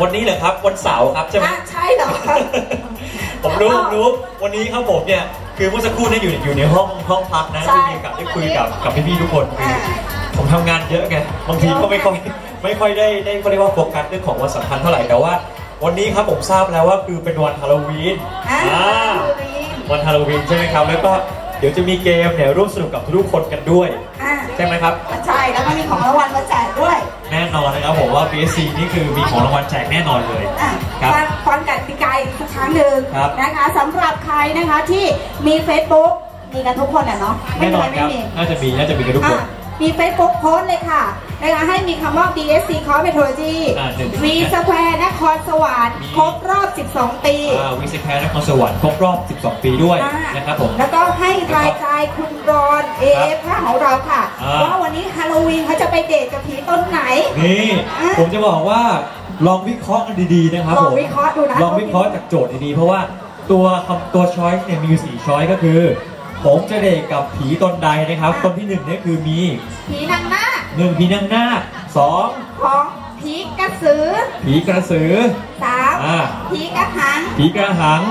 วันนี้เหรอครับวันเสาร์ครับใช่ไหมอะใช่เหรอผมรู้ผมรู้วันนี้ครับผมเนี่ยคือเมื่อสักครู่เนี่ยอยู่อยู่ในห้องห้องพักนะใช่ที่มีโอกาสได้คุยกับกับพี่ๆทุกคนคืออ่าผมทำงานเยอะไงบางทีก็ไม่ค่อยไม่ค่อยได้ได้เขาเรียกว่าโฟกัสเรื่องของวันสำคัญเท่าไหร่แต่ว่า วันนี้ครับผมทราบแล้วว่าคือเป็นวันฮาโลวีนอ่า อ่า วันฮาโลวีนใช่ไหมครับ แล้วก็เดี๋ยวจะมีเกมเนี่ยร่วมสนุกกับทุกๆคนกันด้วย อะใช่ไหมครับ ใช่แล้วก็มีของรางวัลมาแจกด้วยแน่นอนนะครับผมว่า BSC นี่คือมีของรางวัลแจกแน่นอนเลย อะครับ ฟังฟังกติกาอีกสักครั้งหนึ่งครับนะคะสำหรับใครนะคะที่มี Facebook มีกันทุกคนอะเนาะไม่แน่นมีอนใครครับไม่มี น่าจะมีน่าจะมีกันทุกคน อะมี Facebook โพสต์เลยค่ะนะคะให้มีคำว่า BSC Core Metrology อ่าหนึ่ง V Square นครสวรรค์มีครบรอบ 12 ปีวิสิแคร์นครสวรรค์ครบรอบ 12 ปีด้วยอ่านะครับผม แล้วก็ให้ทายใจคุณรอน AF 5ของเราค่ะ อ่าว่าวันนี้ฮาโลวีนเขาจะ ไปเดทกับผีต้นไหน นี่อะผมจะบอกว่าลองวิเคราะห์กันดีๆนะครับลผองมวิเคราะห์ดูนะลองวิเคราะห์จากโจทย์ดีๆเพราะว่าตัวคำตัวช้อยส์เนี่ยมีอยู่สี่ช้อยส์ก็คือ ผมจะเดทกับผีตนใดนะครับอะคนที่หนึ่งเนี่ยคือมีผีนางนาคหนึ่งผีนางนาคสองของผีกระสือผีกระสือสามอ่าผีกระหังผีกระหัง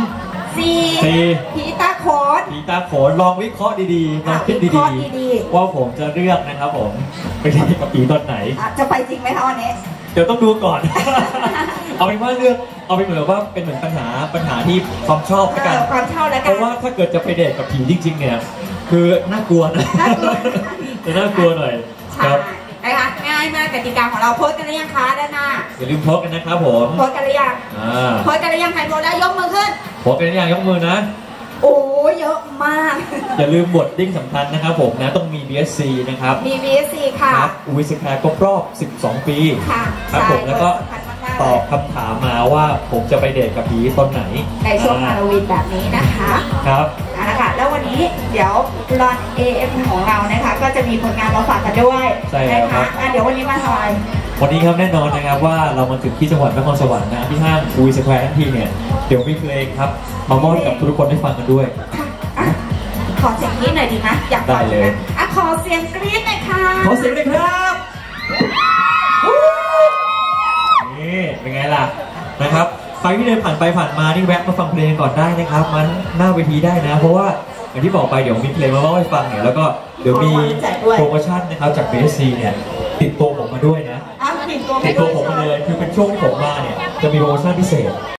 สี่สี่ผีตาโขนผีตาโขนลองวิเคราะห์ดีๆลองคิดวิเคดีราะห์ดีๆว่าผมจะเลือกนะครับผมไปเดทกับผีตนไหนอะจะไปจริงไหมคะวันนี้เดี๋ยวต้องดูก่อน เอาเป็นว่าเลือก เอาเป็นเหมือนว่าเป็นเหมือนปัญหาปัญหาที่ความชอบเอละกันอความเช่าแล้วเพกันราะว่าถ้าเกิดจะไปเดทกับผีจริงๆเนี่ยคือน่ากลัวนะน่ากลัวจะน่ากลัวหน่อยคใช่รับนะคะง่ายมากกติกาของเราโพสต์กันหรือยังคะด้านหน้าอย่าลืมโพสต์กันนะครับผมโพสต์กันหรือยังอ่าโพสต์กันหรือยังใครโพสต์ได้ยกมือขึ้น โพสต์กันหรือยังยกมือนะ โอ้เยอะมาก อย่าลืมบทดิ้งสำคัญนะครับผมนะต้องมี BSC นะครับ มี VSC ค่ะครับวิสแคร์ครบรอบ 12 ปี ค่ะครับผมใช่แล้วก็สำคัญมากๆตเลอยบคำถามมาว่าผมจะไปเดทกับผีตอนไหน ในช่วงฮาอ่าโลวีนแบบนี้นะคะครับเอาละค่ะแล้ววันนี้เดี๋ยวรอน AF ของเรานะคะ ก็จะมีผลงานมาฝากกันด้วย ใช่แล้วนะครัคะบอะเดี๋ยววันนี้มาทำอะไรวันนี้ครับแน่นอนนะครับว่าเรามาถึงที่จังหวัดนครสวรรค์นะที่ห้างคุยสแควร์ทั้งทีเนี่ยเดี๋ยวมีเพลงครับมามอบให้กับทุกคนได้ฟังกันด้วย ค่ะอะขอเสียงกรี๊ดหน่อยดีไหมอยากฟังได้เลย นะอะขอเสียงกรี๊ดหน่อยค่ะขอเสียงเลยครับนี่เป็นไงล่ะนะครับใครที่เดินผ่านไปผ่านมานี่แวะมาฟังเพลงก่อนได้นะครับ มันหน้าเวทีได้นะ เพราะว่า อย่างที่บอกไปเดี๋ยวมีเพลงมาเล่าให้ฟังเนี่ยแล้วก็เดี๋ยวมีโปรโมชั่นนะครับจาก BSC เนี่ยติดตัวผมมาด้วยนะอะติดตัวไปติดด้ตัววยผมมาเลยคือเป็นช่วงที่ผมมาเนี่ยจะมีโปรโมชั่นพิเศษ